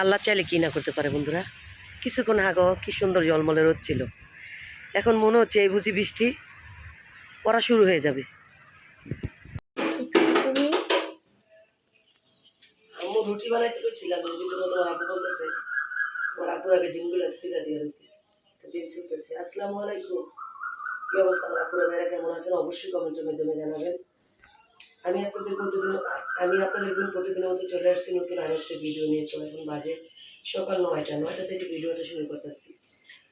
আল্লাহ চাইলে কি না করতে পারে বন্ধুরা? কিছুক্ষণ আগে কি সুন্দর জলমলে রোদ ছিল। এখন মনে হচ্ছে এই বুঝি বৃষ্টি পড়া শুরু হয়ে যাবে। তুমি? আম্মু রুটি বানাইতে পেরেছিলাম কিন্তু তোমার আব্বু বলতেছে। তোমার আব্বুর আগে ডিমগুলো সিলা দিয়ে দিতে। ডিম শিখতেছে আসসালামু আলাইকুম। কি অবস্থা? আমার আপুরা ভাইরা কেমন আছেন? অবশ্যই কমেন্টের মাধ্যমে জানাবেন। আমি আপনাদের প্রতিদিন আমি আপনাদের জন্য প্রতিদিনের মতো চলে আসছি নতুন আরও একটা ভিডিও নিয়ে। চলে এখন বাজে সকাল নয়টা নয়টা থেকে ভিডিওটা শুরু করতেছি।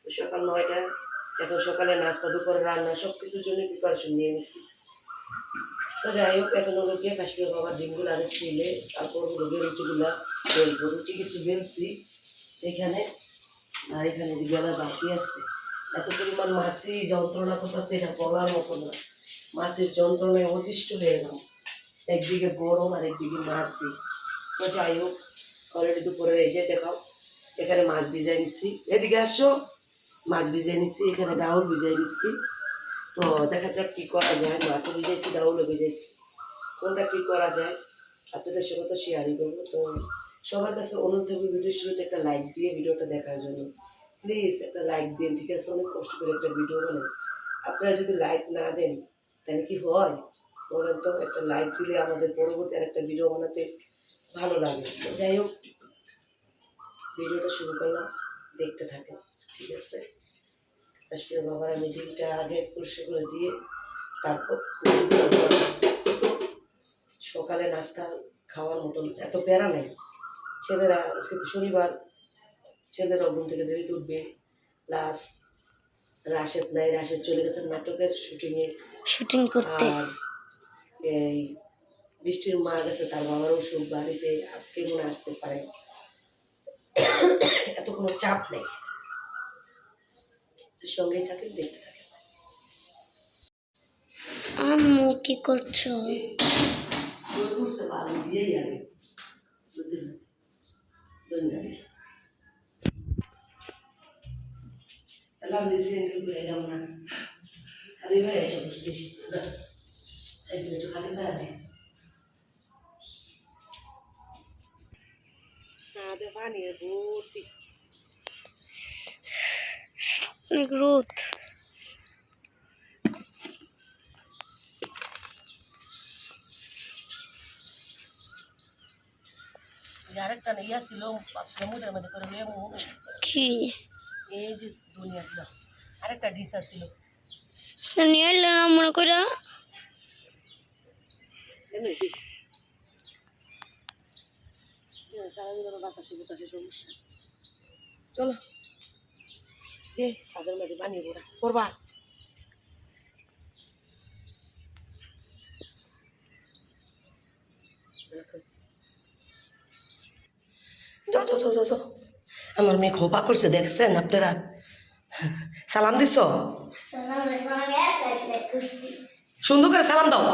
তো সকাল নয়টা, এখন সকালে নাস্তা, দুপুরে রান্না সব কিছুর জন্য প্রিপারেশন নিয়ে নিচ্ছি তো যাই হোক, এখন হলো গিয়ে কাশ্মীর বাবার ডিমগুলো আগে ছিলে তারপর হলো গিয়ে রুটিগুলো বেলবো। রুটি কিছু বেলছি এখানে, আর এখানে যে বেলা বাকি আছে। এত পরিমাণ মাছি যন্ত্রণা করতেছে, এটা বলার মতো না। মাছের যন্ত্রণায় অতিষ্ঠ হয়ে গেলাম। একদিকে গরম আর একদিকে মাছি তো যাই হোক অলরেডি দুপুরে এই যে দেখাও, এখানে মাছ ভিজাই নিচ্ছি এদিকে আসো, মাছ ভিজাই নিচ্ছি এখানে ডাউল ভিজাই নিচ্ছি তো দেখা যাক কী করা যায়, মাছও ভিজাইছি, ডাউলও ভিজাইছি। কোনটা কী করা যায়, আপনাদের সঙ্গে তো শেয়ারই করব। তো সবার কাছে অনুরোধ থাকবে ভিডিও শুরুতে একটা লাইক দিয়ে ভিডিওটা দেখার জন্য। প্লিজ একটা লাইক দিন ঠিক আছে? অনেক কষ্ট করে একটা ভিডিও বানাই। আপনারা যদি লাইক না দেন, তাহলে কি হয়? বলেন তো একটা লাইক দিলে আমাদের পরবর্তী আর একটা ভিডিও বানাতে ভালো লাগে। যাই হোক ভিডিওটা শুরু করলাম দেখতে থাকেন ঠিক আছে? কাশ্মীর বাবার আমি ডিমটা আগে পরিষ্কার করে দিয়ে তারপর সকালে নাস্তা খাওয়ার মতন এত প্যারা নেই। ছেলেরা আজকে শনিবার ছেলেরা ঘুম থেকে দেরিতে উঠবে। প্লাস রাশেদ নাই রাশেদ চলে গেছেন নাটকের শুটিংয়ে শুটিং করতে। আর এই বৃষ্টির মা গেছে তার বাবার অসুখ বাড়িতে আজকে মনে আসতে পারে। এত কোনো চাপ নেই। তো সঙ্গেই থাকে দেখতে থাকে আম্মু কি করছ? করছে ভালো দিয়েই আগে ধন্যবাদ এলাম এলাম না খালি ভাই এই একটু খালি আনে সাদে পানি ভর্তি অনেক রোদ আরেকটা ইয়া ছিল মুখের মধ্যে করে লেমু কি এই যে দুনিয়া ছিল আরেকটা ডিসা ছিল নিয়ে এলে না মনে করে সারাদিন ওরা বাতাসে বাতাসে সমস্যা। চলো। এ সাদের মধ্যে বানিয়ে পড়া করবা। আমার মেয়ে খোপা করছে দেখছেন আপনারা? সালাম দিছ? সুন্দর করে সালাম দাও।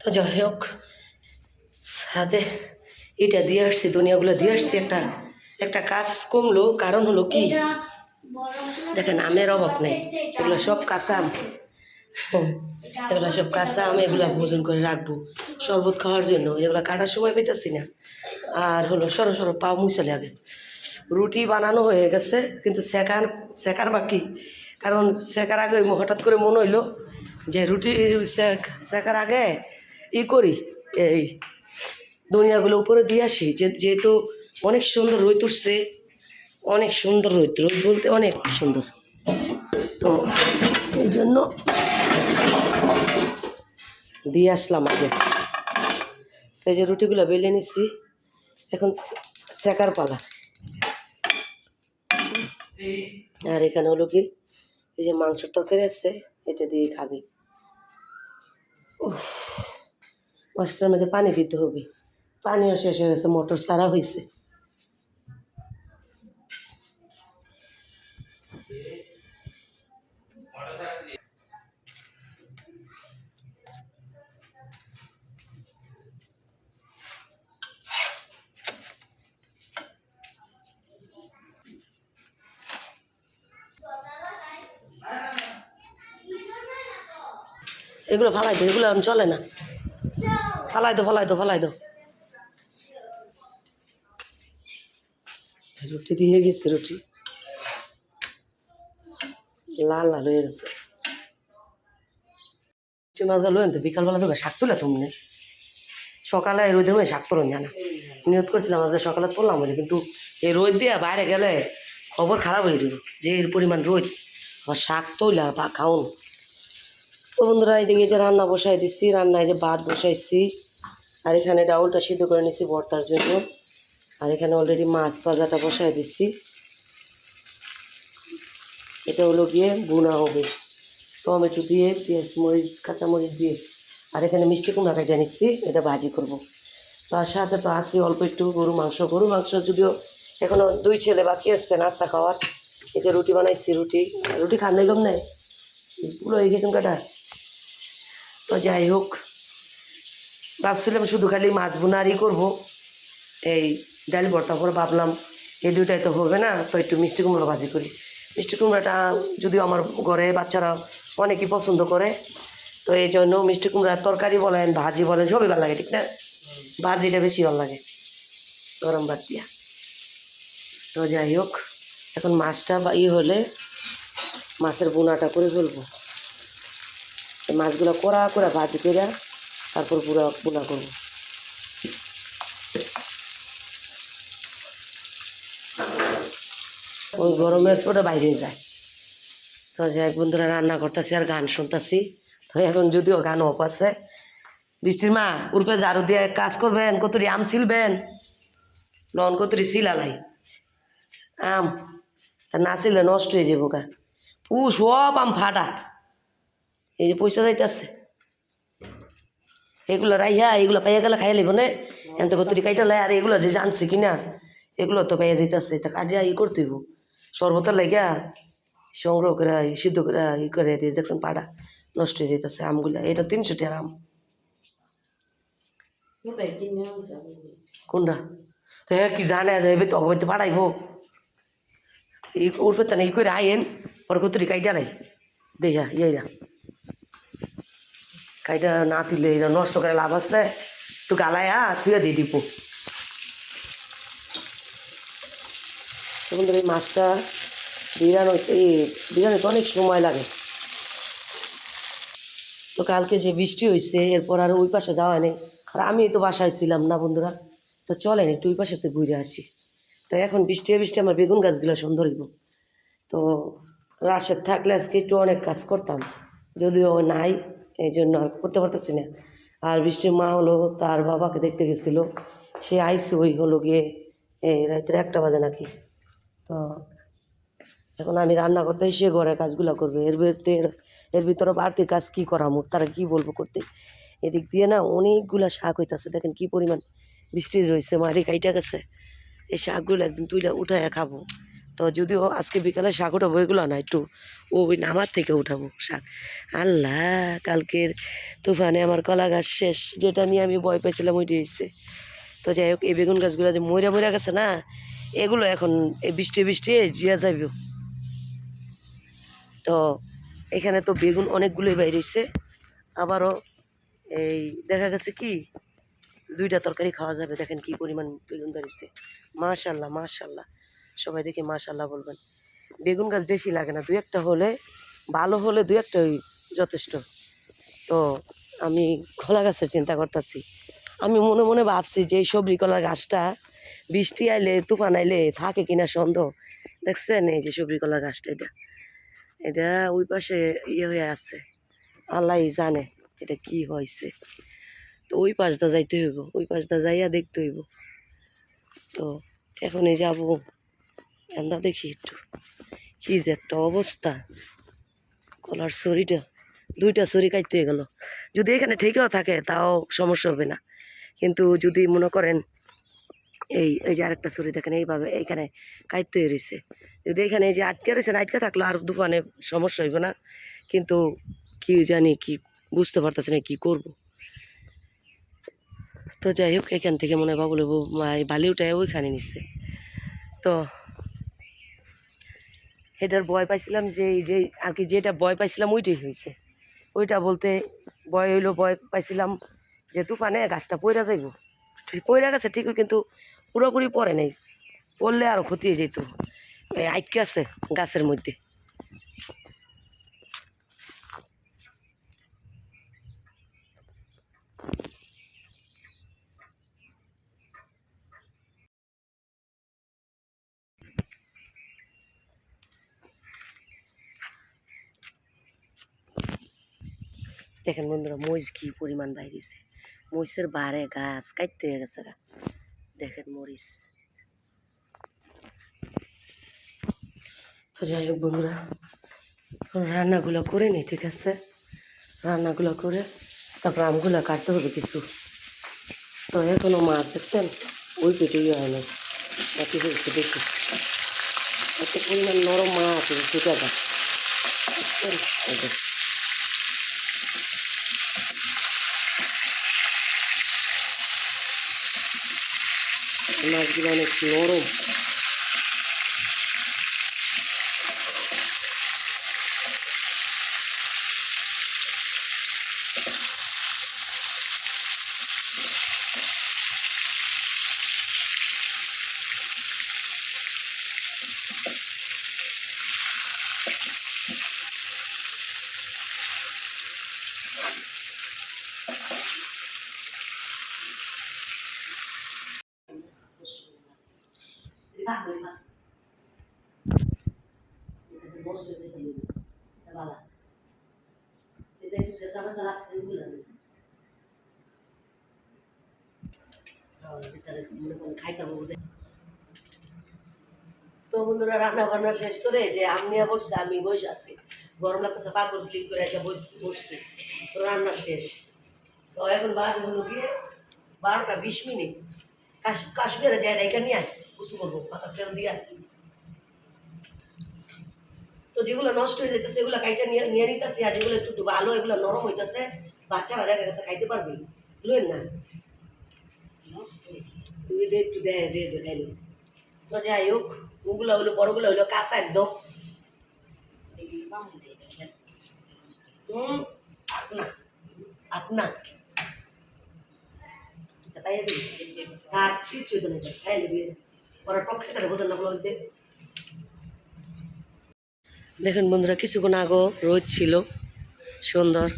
তো যাই হোক সাথে এটা দিয়ে আসছি দুনিয়াগুলো দিয়ে আসছি একটা একটা কাজ কমলো কারণ হলো কি? দেখেন আমের অভাব নেই। এগুলো সব কাঁচা আম এগুলো সব কাঁচা আম এগুলো ভোজন করে রাখব শরবত খাওয়ার জন্য। এগুলো কাটার সময় পেতেছি না। আর হলো সরো সরো পাও মুছে লাগে। রুটি বানানো হয়ে গেছে কিন্তু সেকার সেকার বাকি। কারণ সেকার আগে হঠাৎ করে মনে হইল যে রুটি সেকার আগে ই করি, এই দুনিয়াগুলো উপরে দিয়ে আসি। যেহেতু অনেক সুন্দর রোদ উঠছে, অনেক সুন্দর রোদ রোদ বলতে অনেক সুন্দর। তো এই জন্য দিয়ে আসলাম আগে। তো এই যে রুটিগুলো বেলে নিচ্ছি এখন সেকার পালা। আর এখানে হলো কি, এই যে মাংসের তরকারি আছে, এটা দিয়ে খাবি। মাছটার মধ্যে পানি দিতে হবে। পানিও শেষ হয়ে গেছে মোটর সারা হয়েছে এগুলো ফালাই দো, এগুলো এখন চলে না। ফালাই দো ফালাই দো ফালাই দো। রুটি দিয়ে গেছে, রুটি। লাল লাল হয়ে গেছে। মাছ গেল তো? বিকালবেলা তো শাক তুলে তুমি সকালে রোদের মধ্যে শাক তোলেন জানা নিয়ত করছিলাম আজকে সকালে তুললাম বলে, কিন্তু এই রোদ দিয়ে বাইরে গেলে খবর খারাপ হয়ে যাবে, যে এর পরিমাণ রোদ। আবার শাক তোলা বা খাওন। তো বন্ধুরা এদিকে যে রান্না বসাই দিচ্ছি রান্নায় যে ভাত বসাইছি, আর এখানে ডাউলটা সিদ্ধ করে নিচ্ছি ভর্তার জন্য। আর এখানে অলরেডি মাছ ভাজাটা বসাই দিচ্ছি এটা হলো গিয়ে বুনা হবে। টমেটো দিয়ে, পেঁয়াজ মরিচ, কাঁচামরিচ দিয়ে। আর এখানে মিষ্টি কুমড়া কেটে নিচ্ছি এটা ভাজি করব। তার সাথে তো আছি অল্প একটু গরু মাংস। গরু মাংস যদিও এখনও দুই ছেলে বাকি আসছে নাস্তা খাওয়ার। এই যে রুটি বানাইছি, রুটি। রুটি খান গম নাই পুরো হয়ে গেছেন কাটা? তো যাই হোক, ভাবছিলাম শুধু খালি মাছ বোনারই করব। এই ডাল ভর্তা করে ভাবলাম, এই দুইটাই তো হবে না, তো একটু মিষ্টি কুমড়ো ভাজি করি। মিষ্টি কুমড়োটা যদিও আমার ঘরে বাচ্চারা অনেকই পছন্দ করে, তো এই জন্য মিষ্টি কুমড়ার তরকারি বলেন, ভাজি বলেন, সবই ভালো লাগে, ঠিক না? ভাজিটা বেশি ভালো লাগে, গরম ভাত দিয়া। তো যাই হোক, এখন মাছটা বা ই হলে মাছের বোনাটা করে ফেলব। মাছগুলো কড়া করে ভাজি করে তারপর পুরা বোনা করব। ওই গরমের ওটা বাইরে যায়। তো হোক বন্ধুরা, রান্না করতেছি আর গান শুনতেছি। তো এখন যদিও গান অফ আছে। বৃষ্টির মা উর্পে ঝাড়ু দিয়ে কাজ করবেন, কতরি আম ছিলবেন। লন কতরি সিলালাই আম না ছিলে নষ্ট হয়ে যাব গা। পু সব আম ফাটা। এই যে পয়সা যাইতেছে। এগুলো রাইয়া এগুলো পাইয়া গেলে খাইয়া লিব না। এত কতরি কাইটা লাই আর এগুলো যে জানছে কিনা এগুলো তো পাইয়া যাইতেছে। তা কাটিয়া ই করতে হইব। শরবতের লাগিয়া সংগ্রহ করে সিদ্ধ করে ই করে দিয়ে দেখছেন পাড়া নষ্ট হয়ে যেতেছে আমগুলা। এটা তিনশো টাকার আম। কোনটা তো হ্যাঁ কি জানে এবার তো অগবাইতে পাঠাইব ই উঠবে তা না ই করে আইন পরে কতরি কাইটা নাই দেখা ইয়া কাইটা না তুলে এটা নষ্ট করে লাভ আছে। তুই গালায়া তুই দিয়ে দিব। বন্ধুরা, এই মাছটা বিরানো এই বিরানোতে অনেক সময় লাগে। তো কালকে যে বৃষ্টি হয়েছে এরপর আর ওই পাশে যাওয়া নেই আর আমি তো বাসায় ছিলাম না বন্ধুরা। তো চলেন, একটু ওই পাশেতে ঘুরে আসি। তো এখন বৃষ্টি বৃষ্টি, আমার বেগুন গাছগুলো সুন্দর হইব। তো রাশের থাকলে আজকে একটু অনেক কাজ করতাম। যদিও নাই। এই জন্য আর করতে পারতেছি না। আর বৃষ্টির মা হলো তার বাবাকে দেখতে গেছিল। সে আইসে ওই হলো গিয়ে এই রাত্রে একটা বাজে নাকি। তো এখন আমি রান্না করতে সে ঘরে কাজগুলো করবে। এর ভিতরে এর ভিতরে বাড়তি কাজ কী করা মোট তারা কী বলব করতে। এদিক দিয়ে না অনেকগুলা শাক হইতাছে, দেখেন কি পরিমাণ বৃষ্টি রয়েছে মাটি কাইটা গেছে। এই শাকগুলো একদিন তুইলা উঠায় খাব। তো যদিও আজকে বিকালে শাক উঠাবো এগুলো না, একটু ওই নামার থেকে উঠাবো শাক। আল্লাহ, কালকের তুফানে আমার কলা গাছ শেষ, যেটা নিয়ে আমি ভয় পেয়েছিলাম ওইটি হয়েছে তো যাই হোক, এই বেগুন গাছগুলো যে মরে মরে গেছে না, এগুলো এখন এই বৃষ্টি বৃষ্টি জিয়া যাইব। তো এখানে তো বেগুন অনেকগুলোই বাইর হয়েছে আবারও এই দেখা গেছে কি, দুইটা তরকারি খাওয়া যাবে, দেখেন কি পরিমাণ বেগুন বেরিয়েছে। মাশাল্লাহ মাশাল্লাহ। সবাই দেখে মাশাল্লাহ বলবেন। বেগুন গাছ বেশি লাগে না দু একটা হলে, ভালো হলে দুই একটাই যথেষ্ট। তো আমি কলা গাছের চিন্তা করতেছি। আমি মনে মনে ভাবছি যে এই সবজি কলার গাছটা বৃষ্টি আইলে, তুফান আইলে থাকে কিনা সন্দেহ। দেখছেন এই যে সবজি কলার গাছটা এটা। এটা ওই পাশে ইয়ে হয়ে আছে। আল্লাহ জানে এটা কি হয়েছে। তো ওই পাশটা যাইতে হইব, ওই পাশটা যাইয়া দেখতে হইব। তো এখনই যাব। এন্দা দেখি একটু কি যে একটা অবস্থা কলার ছড়িটা দুইটা ছড়ি কাটতে গেল। যদি এখানে ঠিকও থাকে, তাও সমস্যা হবে না। কিন্তু যদি মনে করেন, এই এই যে আরেকটা ছড়ি দেখেন, এইভাবে এইখানে কাটতে রয়েছে যদি এখানে এই যে আটকে রয়েছে আটকে থাকল, আর দোকানে সমস্যা হইব না। কিন্তু কি জানি, কি বুঝতে পারতেছি না, কি করব। তো যাই হোক, এখান থেকে মনে বাবু এই বালিউটায় ওইখানে নিচ্ছে তো এটার ভয় পাইছিলাম যে, এই যে, আর কি যেটা ভয় পাইছিলাম ওইটাই হয়েছে ওইটা বলতে ভয় হইল, ভয় পাইছিলাম যে, তুফানে গাছটা পয়রা যাইব। পয়রা গেছে ঠিকই, কিন্তু পুরোপুরি পরে নেই। পড়লে আরও ক্ষতি হয়ে যেত আইকে আছে গাছের মধ্যে। দেখেন বন্ধুরা, মহিষ কি পরিমাণ বাইরেছে? মহিষের বারে গাছ কাটতে হয়ে গেছে গা। দেখেন মরিচ। তো যাই হোক বন্ধুরা রান্নাগুলো করে নি, ঠিক আছে? রান্নাগুলো করে তারপর আমগুলো কাটতে হবে কিছু। তো এখনও মাছ, দেখছেন? ওই পেটেই হয় না। বাকি হয়েছে বেশি। এত পরিমাণ নরম মাছ গাছ বুঝছেন? এই যে। মাছগুলো অনেক নরম তো বন্ধুরা রান্না বান্না শেষ করে যে আমি আমি বসে আছি। গরম লাগতেছে ক্লিক করে এসে তো রান্না শেষ। তো এখন বাজে হলো গিয়ে বারোটা বিশ মিনিট। কাশ কাশ্মীরে যায় না এখানে আয় কুসু করব তেল দিয়ে তো যেগুলো নষ্ট হয়ে যেতেছে সেগুলো কাইটা নিয়ে নিয়ে নিতেছি, আর যেগুলো একটু একটু ভালো, এগুলো নরম হইতেছে, বাচ্চারা দেখা গেছে খাইতে পারবি। বুঝলেন না। একটু দে দে দে তো যাই হোক ওগুলো হলো, বড়গুলো হলো কাঁচা একদম। বোঝেন না দেখেন বন্ধুরা, কিছুক্ষণ আগো রোদ ছিল, সুন্দর।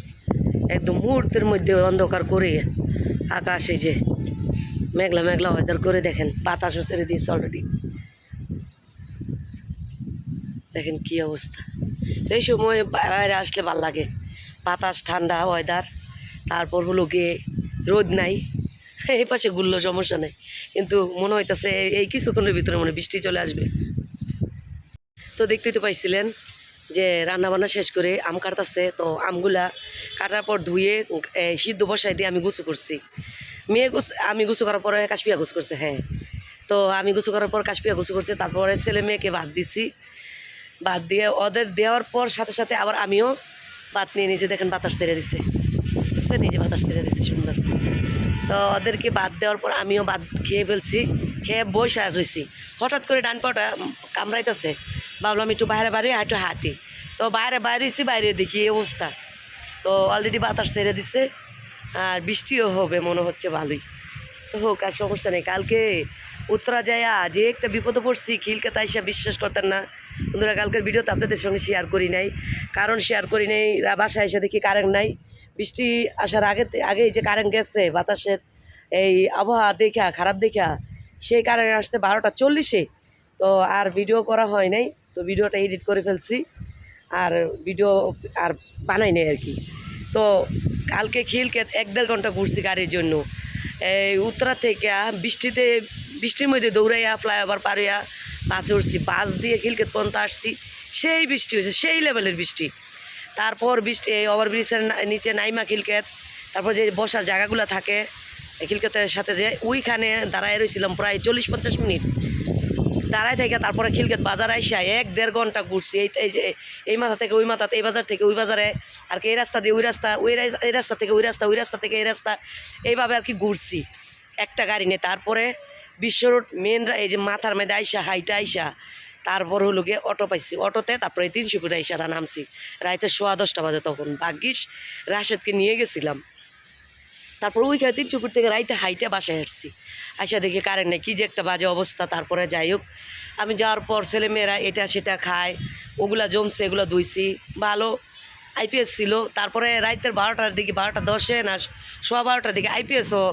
একদম মুহূর্তের মধ্যে অন্ধকার করে আকাশে যে মেঘলা মেঘলা ওয়েদার করে দেখেন, বাতাসও ছেড়ে দিয়েছে অলরেডি দেখেন কি অবস্থা। এই সময় বাইরে আসলে ভালো লাগে। বাতাস, ঠান্ডা ওয়েদার তারপর হলো গিয়ে রোদ নাই। এই পাশে গুললো সমস্যা নেই। কিন্তু মনে হইতাছে এই কিছুক্ষণের ভিতরে মনে বৃষ্টি চলে আসবে। তো দেখতেই তো পাইছিলেন যে রান্না বান্না শেষ করে আম কাটতেছে। তো আমগুলা কাটার পর ধুয়ে সিদ্ধ বসাই দিয়ে আমি গুছু করছি। মেয়ে গুছ, আমি গুছু করার পরে কাশপিয়া গুছ করছে হ্যাঁ। তো আমি গুছু করার পর কাশপিয়া গুছু করছে। তারপরে ছেলে মেয়েকে ভাত দিছি। ভাত দিয়ে ওদের দেওয়ার পর সাথে সাথে আবার আমিও ভাত নিয়ে নিয়েছি দেখেন বাতাস ছেড়ে দিছে। বুঝছেন? নিজে বাতাস ছেড়ে দিছে, সুন্দর। তো ওদেরকে বাদ দেওয়ার পর আমিও বাদ খেয়ে ফেলছি, খেয়ে বসে রয়েছি হঠাৎ করে ডান পাটা কামড়াইতেছে। ভাবলাম একটু বাইরে বাইরে একটু হাঁটি। তো বাইরে বাইরেছি, বাইরে দেখি এই অবস্থা। তো অলরেডি বাতাস ছেড়ে দিছে, আর বৃষ্টিও হবে, মনে হচ্ছে ভালোই। তো হোক, আর সমস্যা নেই। কালকে উত্তরা যায়া যে একটা বিপদে পড়ছি খিলকে তাই সে বিশ্বাস করতেন না। বন্ধুরা, কালকের ভিডিও তো আপনাদের সঙ্গে শেয়ার করি নাই। কারণ শেয়ার করি নাই বাসায় এসে দেখি কারেন্ট নাই। বৃষ্টি আসার আগে আগেই যে কারেন্ট গেছে, বাতাসের এই আবহাওয়া দেখা, খারাপ দেখা, সেই কারেন্ট আসছে বারোটা চল্লিশে। তো আর ভিডিও করা হয় নাই, তো ভিডিওটা এডিট করে ফেলছি। আর ভিডিও আর বানাই নাই আর কি। তো কালকে খিলকে এক দেড় ঘণ্টা ঘুরছি গাড়ির জন্য। এই উত্তরা থেকে বৃষ্টিতে বৃষ্টির মধ্যে দৌড়াইয়া ফ্লাইওভার পারিয়া বাসে উঠছি, বাস দিয়ে খিলকেত পর্যন্ত আসছি। সেই বৃষ্টি হয়েছে, সেই লেভেলের বৃষ্টি। তারপর বৃষ্টি, এই ওভারব্রিজের নিচে নাইমা খিলকেত, তারপর যে বসার জায়গাগুলো থাকে খিলকেতের সাথে যে, ওইখানে দাঁড়ায় রয়েছিলাম প্রায় চল্লিশ পঞ্চাশ মিনিট। দাঁড়ায় থেকে তারপরে খিলকেত বাজার আইসা, এক দেড় ঘণ্টা ঘুরছি। এই এই যে, এই মাথা থেকে ওই মাথাতে এই বাজার থেকে ওই বাজারে, আর কি এই রাস্তা দিয়ে ওই রাস্তা, ওই এই রাস্তা থেকে ওই রাস্তা ওই রাস্তা থেকে এই রাস্তা, এইভাবে আর কি ঘুরছি। একটা গাড়ি নিয়ে তারপরে বিশ্ব রোড মেন এই যে মাথার মধ্যে আইসা, হাইটা আইসা, তারপর হলো গিয়ে অটো পাইছি। অটোতে তারপরে তিনশো ফুট আইসা নামছি। রাইতে সোয়া দশটা বাজে তখন। ভাগ্যিস রাশেদকে নিয়ে গেছিলাম। তারপর ওইখানে তিনশো ফুট থেকে রাইতে হাইটে বাসায় হাঁটছি আইসা দেখি কারেন্ট নেই, কী যে একটা বাজে অবস্থা, তারপরে যাই হোক। আমি যাওয়ার পর ছেলেমেয়েরা এটা সেটা খায়, ওগুলা জমছে, এগুলো ধুইছি। ভালো আইপিএস ছিল, তারপরে রাতের বারোটার দিকে, বারোটা দশে না, সোয়া বারোটার দিকে আইপিএসও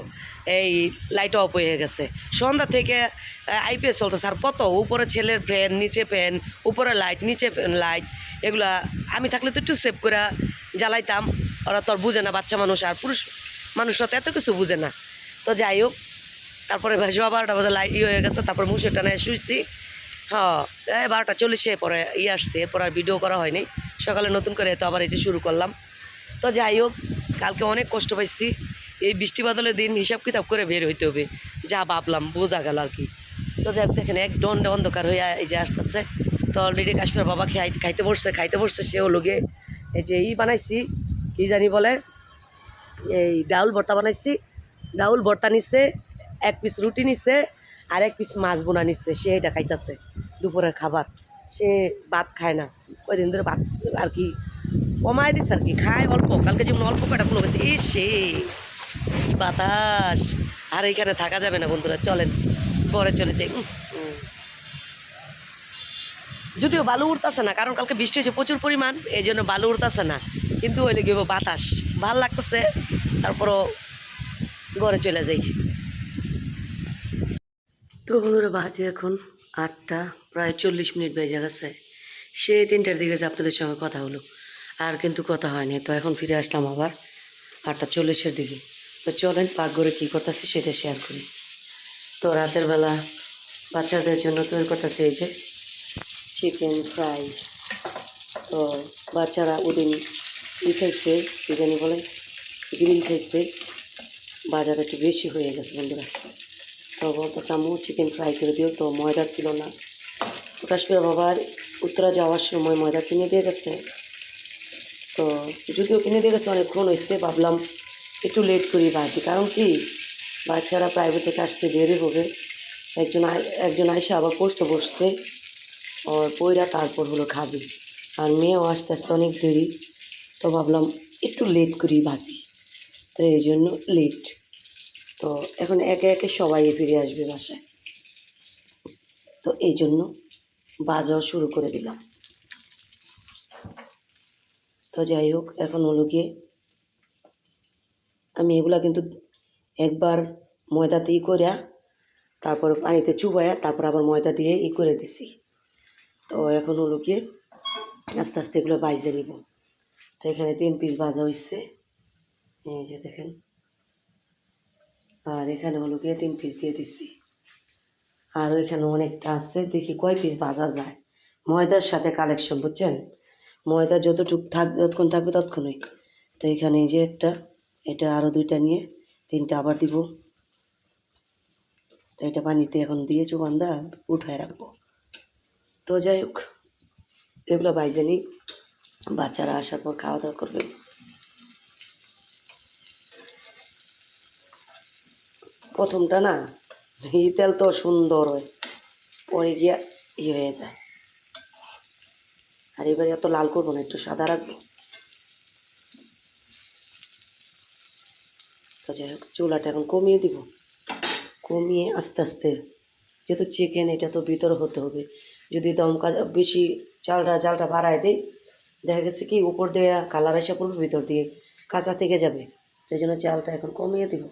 এই লাইট অফ হয়ে গেছে। সন্ধ্যা থেকে আইপিএস চলতেছে। আর কত? উপরে ছেলের ফ্যান নিচে ফ্যান উপরে লাইট নিচে লাইট এগুলা আমি থাকলে তো একটু সেভ করে জ্বালাইতাম। ওরা তো আর বুঝে না, বাচ্চা মানুষ আর পুরুষ মানুষরা তো এত কিছু বুঝে না। তো যাই হোক, তারপরে সোয়া বারোটা বাজে লাইট ইয়ে হয়ে গেছে, তারপরে মুসুর টানায় শুইছি। হ্যাঁ বারোটা চল্লিশে পরে ইয়ে আসছে, এরপর আর ভিডিও করা হয়নি। সকালে নতুন করে তো আবার এই যে শুরু করলাম। তো যাই হোক, কালকে অনেক কষ্ট পাইছি। এই বৃষ্টি বাদলের দিন হিসাব কিতাব করে বের হইতে হবে। যা ভাবলাম, বোঝা গেল আর কি। তো যাই দেখেন, এক দণ্ডে অন্ধকার হয়ে এই যে আসতেছে। তো অলরেডি কাশ্মীর বাবা খাই, খাইতে বসছে খাইতে বসছে সেও লোকে এই যে ই বানাইছি, কি জানি বলে, এই ডাউল ভর্তা বানাইছি। ডাউল ভর্তা নিচ্ছে এক পিস রুটি নিচ্ছে আর এক পিস মাছ বোনা নিচ্ছে, সে এটা খাইতেছে দুপুরের খাবার। সে ভাত খায় না। কয়দিন ধরে ভাত আর কি কমায় দিচ্ছে আর কি, খায় অল্প। কালকে যেমন অল্প কটা কোনো গেছে, এই সে বাতাস। আর এইখানে থাকা যাবে না বন্ধুরা, চলেন। পরে চলে যাই। যদিও বালু উঠতেছে না, কারণ কালকে বৃষ্টি হয়েছে প্রচুর পরিমাণ এই জন্য বালু উঠতেছে না। কিন্তু ওই লেগে বাতাস। ভালো লাগতেছে, তারপরও ঘরে চলে যাই। তো বন্ধুরা বাজে এখন আটটা, প্রায় চল্লিশ মিনিট বেজে গেছে। সেই তিনটার দিকে যে আপনাদের সঙ্গে কথা হলো, আর কিন্তু কথা হয়নি। তো এখন ফিরে আসলাম আবার আটটা চল্লিশের দিকে। তো চলেন পাকঘরে কী করতেছে সেটা শেয়ার করি। তো রাতের বেলা বাচ্চাদের জন্য তৈরি করতেছে এই যে চিকেন ফ্রাই তো বাচ্চারা ওদিন ই খাইছে জানি বলে গ্রিল খাইছে বাজার একটু বেশি হয়ে গেছে বন্ধুরা। আম্মু চিকেন ফ্রাই করে দিও তো ময়দা ছিল না। কাশ্মীর বাবার উত্তরা যাওয়ার সময় ময়দা কিনে দিয়ে গেছে। তো যদিও কিনে দিয়ে গেছে, অনেকক্ষণ হয়েছে ভাবলাম একটু লেট করি বাকি কারণ কি? বাচ্চারা প্রাইভেট থেকে আসতে দেরি হবে। একজন একজন আইসা আবার পড়তে বসছে। আর পইরা তারপর হলো খাবে। আর মেয়েও আস্তে আস্তে অনেক দেরি। তো ভাবলাম একটু লেট করি ভাজি তো এই জন্য লেট তো এখন একে একে সবাই ফিরে আসবে বাসায়। তো এই জন্য বাজাও শুরু করে দিলাম। তো যাই হোক, এখন হলো গিয়ে আমি এগুলা কিন্তু একবার ময়দাতে ই করে তারপর পানিতে চুবাইয়া তারপর আবার ময়দা দিয়ে ই করে দিছি। তো এখন হলো গিয়ে আস্তে আস্তে এগুলো বাইজে নিব। তো এখানে তিন পিস ভাজা হয়েছে এই যে দেখেন। আর এখানে হলো গিয়ে তিন পিস দিয়ে দিচ্ছি। আর ওইখানে অনেকটা আছে, দেখি কয় পিস ভাজা যায়। ময়দার সাথে কালেকশন বুঝছেন? ময়দা যতটুক থাকবে যতক্ষণ থাকবে ততক্ষণই। তো এখানে এই যে একটা, এটা আরও দুইটা নিয়ে তিনটা আবার দিব। তো এটা পানিতে এখন দিয়ে চুবান্দা উঠায় রাখব। তো যাই হোক, এগুলো বাইজে নিই। বাচ্চারা আসার পর খাওয়া দাওয়া করবে। প্রথমটা না ঘি তেল তো সুন্দর হয়, পরে গিয়া ই হয়ে যায়। আর এবারে এত লাল করব না, একটু সাদা রাখব। চুলাটা এখন কমিয়ে দিব। কমিয়ে আস্তে আস্তে, যেহেতু চিকেন এটা তো ভিতরে হতে হবে। যদি দমকা বেশি চালটা চালটা বাড়ায় দিই, দেখা গেছে কি, উপর দিয়ে কালার এসে পড়বে, ভিতর দিয়ে কাঁচা থেকে যাবে। সেই জন্য চালটা এখন কমিয়ে দিব।